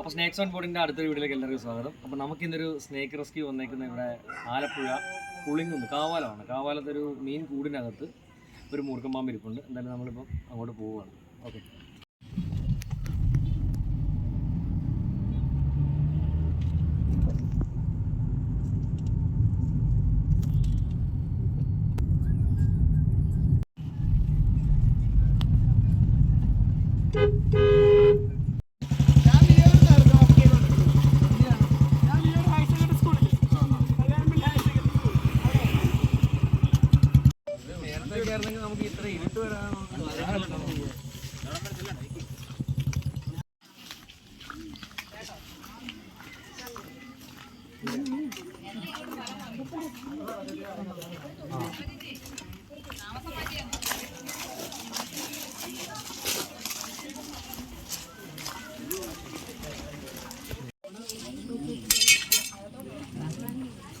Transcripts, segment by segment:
അപ്പോൾ snakes on ബോർഡിന്റെ അടുത്തൊരു വീട്ടിലേക്ക് എല്ലാവർക്കും സ്വാഗതം. അപ്പോൾ നമുക്ക് ഇന്നൊരു സ്നേക്ക് റെസ്ക്യൂ വന്നേക്കുന്ന ഇവിടെ ആലപ്പുഴ പുളിങ്ങുന്ന് കാവാലമാണ്. കാവാലത്തൊരു മീൻ കൂടിനകത്ത് ഒരു മൂർക്കമ്പാമ്പ് ഇരിപ്പുണ്ട്. എന്തായാലും നമ്മളിപ്പം അങ്ങോട്ട് പോവുകയാണ്. Okay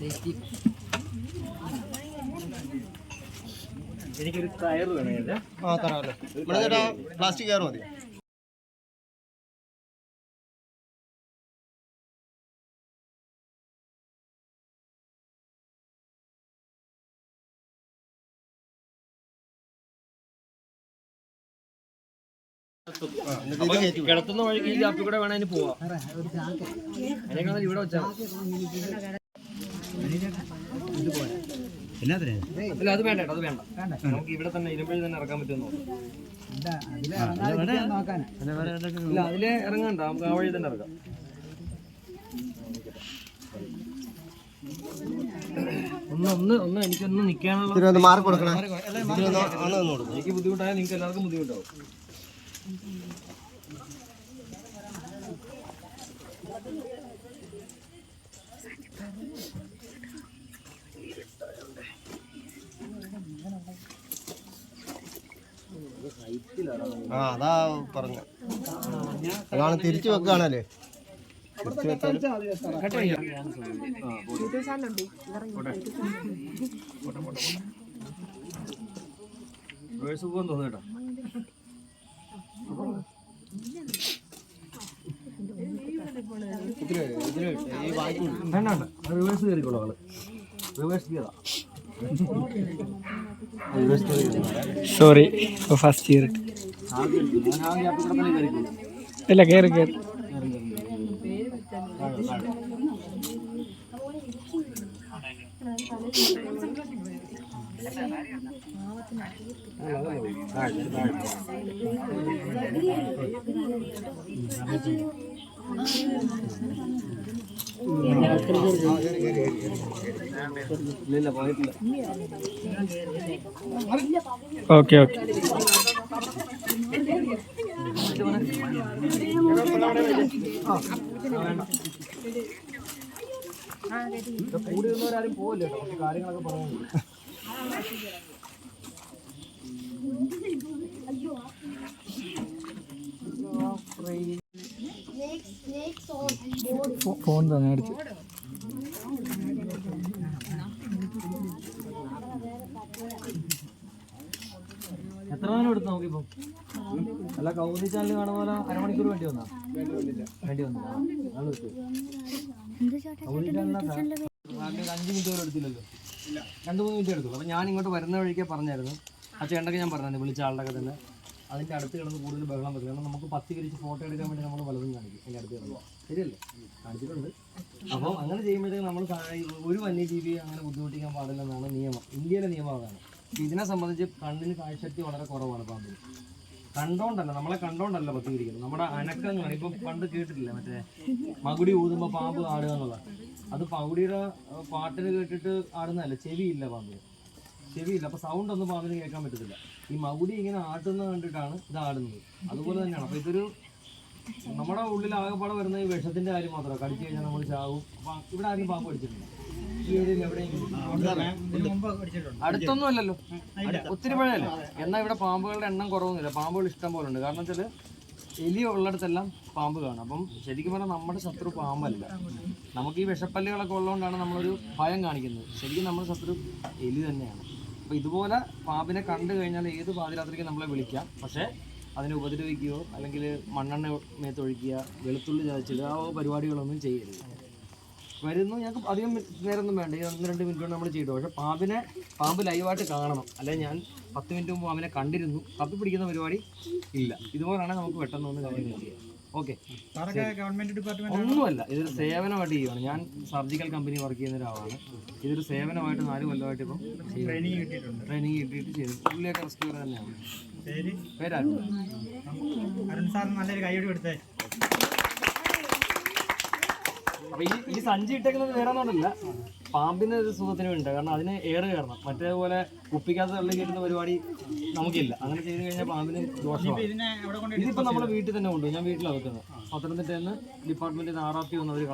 Safety. എനിക്കൊരു ടയർ ആ തരാമല്ലോ ഇവിടെ ചേട്ടാ പ്ലാസ്റ്റിക് മതി. കിടത്തുന്ന വഴിക്ക് ഈ ഗ്യാപ്പിൽ കൂടെ വേണേ പോവാം. അതിനേക്കാളും ഇവിടെ വെച്ചാൽ അത് വേണ്ട അത് വേണ്ട. നമുക്ക് ഇവിടെ തന്നെ ഇരുമ്പഴി തന്നെ ഇറക്കാൻ പറ്റുമെന്ന് ഇല്ല അതിലെ ഇറങ്ങണ്ട നമുക്ക് ആ വഴി തന്നെ ഇറക്കാം. ഒന്ന് ഒന്ന് ഒന്ന് എനിക്കൊന്ന് നിൽക്കാനുള്ള മാറി കൊടുക്കണേ. ഇതിനൊന്ന് ഒന്ന് കൊടുക്കും. എനിക്ക് ബുദ്ധിമുട്ടായാൽ നിങ്ങൾക്ക് എല്ലാവർക്കും ബുദ്ധിമുട്ടാവും. ആ അതാ പറഞ്ഞ. അതാണ് തിരിച്ചു വെക്കുകയാണല്ലേ? തിരിച്ചു വെച്ചാൽ സുഖം തോന്നുന്നു കേട്ടോ. ഇതിൽ ഇതിൽ ഈ വായ്പ വേണ്ട വേണ്ട. റിവേഴ്സ് കയറിക്കോളൂ ആൾ. സോറി ഫസ്റ്റ് ഇയർ ഇല്ല കയറി കയറി ഓക്കെ ഓക്കെ. പോവില്ല കുറച്ച് കാര്യങ്ങളൊക്കെ ഫോൺ തന്നെ അടിച്ചു. എത്ര അല്ല കൗമുദി ചാനൽ കാണുന്ന പോലെ അരമണിക്കൂർ വേണ്ടി വന്നാ? വേണ്ടി വന്നു കൗമുദി മിനിറ്റ് പോലും എടുത്തില്ലല്ലോ. രണ്ട് മൂന്ന് മിനിറ്റ് എടുത്തു. അപ്പം ഞാൻ ഇങ്ങോട്ട് വരുന്ന വഴിക്കേ പറഞ്ഞായിരുന്നു. ആ ചേട്ടനൊക്കെ ഞാൻ പറഞ്ഞു വിളിച്ച ആളുടെ തന്നെ. അതിന്റെ അടുത്ത് കിടന്ന് കൂടുതൽ ബഹളം വെക്കും കാരണം നമുക്ക് പത്തികരിച്ച് ഫോട്ടോ എടുക്കാൻ വേണ്ടി നമ്മൾ പലതും കാണിക്കും. അതിന്റെ അടുത്ത് കിടന്നു. ശരിയല്ലേ? കാണിച്ചിട്ടുണ്ട്. അപ്പോൾ അങ്ങനെ ചെയ്യുമ്പോഴത്തേക്ക് നമ്മൾ ഒരു വന്യജീവിയെ അങ്ങനെ ബുദ്ധിമുട്ടിക്കാൻ പാടില്ലെന്നാണ് നിയമം. ഇന്ത്യയിലെ നിയമം അതാണ്. ഇതിനെ സംബന്ധിച്ച് കണ്ണിന് കാഴ്ചശക്തി വളരെ കുറവാണ് പാമ്പിന് കണ്ടോണ്ടല്ല നമ്മളെ കണ്ടോണ്ടല്ല പത്തിയിരിക്കുന്നത്. നമ്മുടെ അനക്കങ്ങളാണ്. ഇപ്പൊ പണ്ട് കേട്ടിട്ടില്ല മറ്റേ മകുടി ഊതുമ്പോ പാമ്പ് ആടുക എന്നുള്ളത്? അത് പകുടിയുടെ പാട്ടിന് കേട്ടിട്ട് ആടുന്നതല്ല ചെവിയില്ല പാമ്പിന് ചെവിയില്ല. അപ്പൊ സൗണ്ട് ഒന്നും പാമ്പിന് കേൾക്കാൻ പറ്റത്തില്ല. ഈ മകുടി ഇങ്ങനെ ആട്ടുന്നത് കണ്ടിട്ടാണ് ഇത് ആടുന്നത്. അതുപോലെ തന്നെയാണ്. അപ്പൊ ഇതൊരു നമ്മുടെ ഉള്ളിൽ ആകെപ്പാടെ വരുന്ന ഈ വിഷത്തിന്റെ കാര്യം മാത്രമാണ് കടിച്ചു കഴിഞ്ഞാൽ നമ്മൾ ചാവും. അപ്പൊ ഇവിടെ ആരും പാമ്പ് എവിടെയെങ്കിലും അടുത്തൊന്നും അല്ലല്ലോ ഒത്തിരി മഴയല്ലേ? എന്നാൽ ഇവിടെ പാമ്പുകളുടെ എണ്ണം കുറവൊന്നുമില്ല. പാമ്പുകൾ ഇഷ്ടം പോലെ ഉണ്ട്. കാരണം വെച്ചാൽ എലി ഉള്ളിടത്തെല്ലാം പാമ്പ് കാണും. അപ്പം ശരിക്കും പറഞ്ഞാൽ നമ്മുടെ ശത്രു പാമ്പല്ല. നമുക്ക് ഈ വിഷപ്പല്ലുകളൊക്കെ ഉള്ളതുകൊണ്ടാണ് നമ്മളൊരു ഭയം കാണിക്കുന്നത്. ശരിക്കും നമ്മുടെ ശത്രു എലി തന്നെയാണ്. അപ്പോൾ ഇതുപോലെ പാമ്പിനെ കണ്ടു കഴിഞ്ഞാൽ ഏത് പാതിരാത്രിക്ക് നമ്മളെ വിളിക്കാം. പക്ഷേ അതിനെ ഉപദ്രവിക്കുകയോ അല്ലെങ്കിൽ മണ്ണെണ്ണ മേത്തൊഴിക്കുക വെളുത്തുള്ളി ചതച്ചിടുക ആ പരിപാടികളൊന്നും ചെയ്യരുത്. വരുന്നു. ഞങ്ങൾക്ക് അധികം നേരമൊന്നും വേണ്ട. ഈ ഒന്ന് രണ്ട് മിനിറ്റ് കൊണ്ട് നമ്മൾ ചെയ്തു. പക്ഷേ പാമ്പിനെ പാമ്പ് ലൈവായിട്ട് കാണണം. അല്ലെ ഞാൻ പത്ത് മിനിറ്റ് മുമ്പ് പാമ്പിനെ കണ്ടിരുന്നു. കപ്പി പിടിക്കുന്ന പരിപാടി ഇല്ല. ഇതുപോലാണ് നമുക്ക് പെട്ടെന്ന് ഒന്ന് കാര്യങ്ങൾ ചെയ്യാം ഓക്കെ. ഗവൺമെന്റ് ഡിപ്പാർട്ട്മെന്റ് ഒന്നുമല്ല. ഇതൊരു സേവനമായിട്ട് ചെയ്യുവാണ്. ഞാൻ സർജിക്കൽ കമ്പനി വർക്ക് ചെയ്യുന്ന ഒരാളാണ്. ഇതൊരു സേവനമായിട്ട് നാല് കൊല്ലമായിട്ട് ഇപ്പം ട്രെയിനിങ് കിട്ടിയിട്ടുണ്ട്. ട്രെയിനിങ് കിട്ടിയിട്ട് ചെയ്തു. പുള്ളിയൊക്കെ റെസ്ക്യൂർ തന്നെയാണ്. പേര്? പേരാണ് അരുൺ. സാർ നല്ലൊരു കൈയോട് കൊടുത്തേ. അപ്പൊ ഈ ഈ സഞ്ചി ഇട്ടേക്കുന്നത് വേറെ ഒന്നുമില്ല പാമ്പിന് ഒരു സുഖത്തിന് വേണ്ടി കാരണം അതിന് ഏറ് കയറണം. മറ്റേപോലെ കുപ്പിക്കകത്ത് തള്ളി കയറ്റുന്ന പരിപാടി നമുക്കില്ല. അങ്ങനെ ചെയ്ത് കഴിഞ്ഞാൽ പാമ്പിന് ദോഷമാണ്. ഇതിപ്പോ നമ്മുടെ വീട്ടിൽ തന്നെ കൊണ്ടുപോയി. ഞാൻ വീട്ടിലാണ് വെക്കുന്നത്. പത്തനംതിട്ടയിൽ നിന്ന് ഡിപ്പാർട്ട്മെന്റിൽ നിന്ന് ആർ ആർ ടി വന്നവർ